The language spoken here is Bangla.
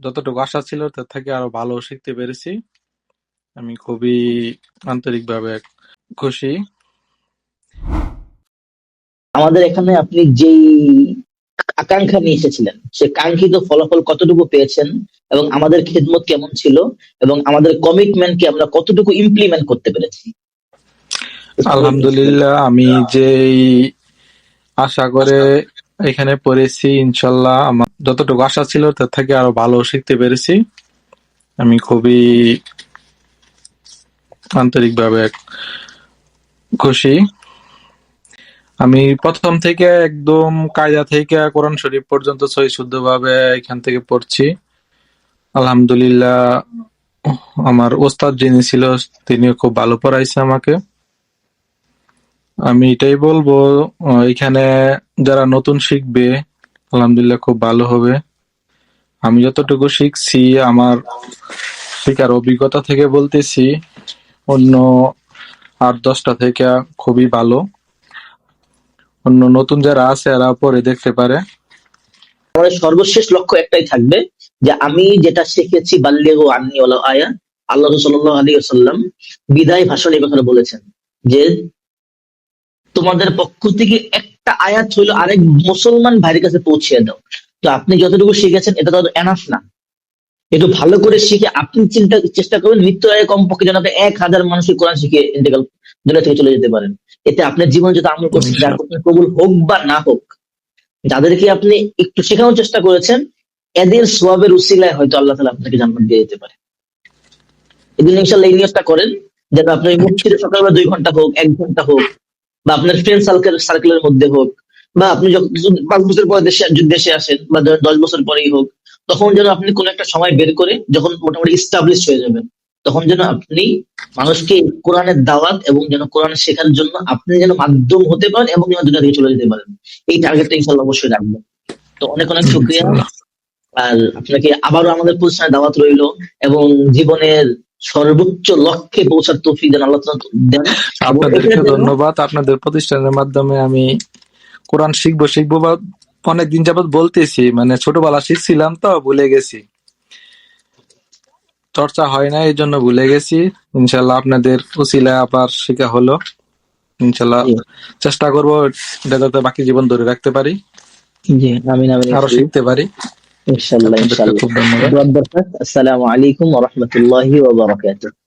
যতটুকু আশা ছিল তার থেকে আরও ভালো শিখতে পেরেছি। আমি খুবই আন্তরিকভাবে খুশি। আমাদের এখানে আপনি যেই আকাঙ্ক্ষা নিয়ে এসেছিলেন সে কাঙ্ক্ষিত ফলাফল কতটুকু পেয়েছেন এবং আমাদের খেদমত কেমন ছিল এবং আমাদের কমিটমেন্টকে আমরা কতটুকু ইমপ্লিমেন্ট করতে পেরেছি? আলহামদুলিল্লাহ আমি যেই আশা করে এখানে পড়েছি, ইনশাল্লাহ আমার যতটুকু আশা ছিল তার থেকে আরও ভালো শিখতে পেরেছি। আমি খুবই আন্তরিকভাবে খুশি। আমি প্রথম থেকে একদম কায়দা থেকে কোরআন শরীফ পর্যন্ত সহি শুদ্ধ ভাবে এখান থেকে পড়ছি। আলহামদুলিল্লাহ, আমার ওস্তাদ যিনি ছিল তিনি খুব ভালো পড়াইছে আমাকে। আমি এটাই বলব এখানে যারা নতুন শিখবে, আলহামদুলিল্লাহ খুব ভালো হবে। আমি যতটুকু শিখছি, আমার শেখার অভিজ্ঞতা থেকে বলতেছি, অন্য আট দশটা থেকে খুবই ভালো। অন্য নতুন যারা আছে, এরা পরে দেখতে পারে। আমাদের সর্বশেষ লক্ষ্য একটাই থাকবে, যে আমি যেটা শিখেছি, বাল্যেগো আন্নি ওলা আয়া, আল্লাহ সাল্লাহ আলী বিদায় ভাষণ এই কথাটা বলেছেন, যে তোমাদের পক্ষ থেকে একটা আয়াত হইল আরেক মুসলমান ভাইয়ের কাছে পৌঁছে দাও। তো আপনি যতটুকু শিখেছেন, এটা তো এনাফ না। একটু ভালো করে শিখে আপনি চিন্তা, চেষ্টা করবেন, মৃত্যু আগে কমপক্ষে যেন আপনি এক হাজার মানুষকে কোরআন শিখে ইন্তেকাল দুনিয়া থেকে চলে যেতে পারেন। এতে আপনার জীবন যত আমল করছেন, যার কবুল হোক বা না হোক, যাদেরকে আপনি একটু শেখানোর চেষ্টা করেছেন, এদের সোয়াবের উসিলায় হয়তো আল্লাহ তালা আপনাকে জান্নাত দিয়ে দিতে পারে। এদিন ইনশাল্লাহ এই নিউজটা করেন, যেন আপনার মুক্তির সকালবেলা দুই ঘণ্টা হোক, এক ঘণ্টা হোক বা আপনার ফ্রেন্ড সার্কেল সার্কেলের মধ্যে হোক বা আপনি যখন পাঁচ বছর পরে দেশে দেশে আসেন বা দশ বছর পরেই হোক তখন যেন আপনি কোন একটা সময় বের করে যখন মোটামুটি ইস্টাবলিশ হয়ে যাবেন তখন যেন আপনি মানুষকে কোরআনের দাওয়াত এবং যেন কোরআন শেখার জন্য আপনি যেন মাধ্যম হতে পারেন এবং যেন দুনিয়া থেকে চলে যেতে পারেন। এই টার্গেটটা ইনশাল্লাহ অবশ্যই রাখবেন তো অনেক অনেক শুক্রিয়া। আর আপনাকে আবারও আমাদের প্রতিষ্ঠানে দাওয়াত রইল এবং জীবনের সর্বোচ্চ লক্ষ্যে পৌঁছার তৌফিক যেন আল্লাহ দেন। আপনাদেরকে ধন্যবাদ। আপনাদের প্রতিষ্ঠানের মাধ্যমে আমি কোরআন শিখব শিখব বা অনেকদিন যাবত বলতেছি মানে ছোটবেলা শিখছিলাম তো ভুলে গেছি। চর্চা হয় না এই জন্য ভুলে গেছি। ইনশাল্লাহ আপনাদের উসিলায় আবার শিখা হলো। ইনশাল্লাহ চেষ্টা করব এটা যাতে বাকি জীবন ধরে রাখতে পারি। আরও শিখতে পারি। ইনশাআল্লাহ আপনাদেরকে ইনশাআল্লাহ খুব ধন্যবাদ দোয়ার দরকার আসসালামু আলাইকুম ওয়া রাহমাতুল্লাহি ওয়া বারাকাতুহু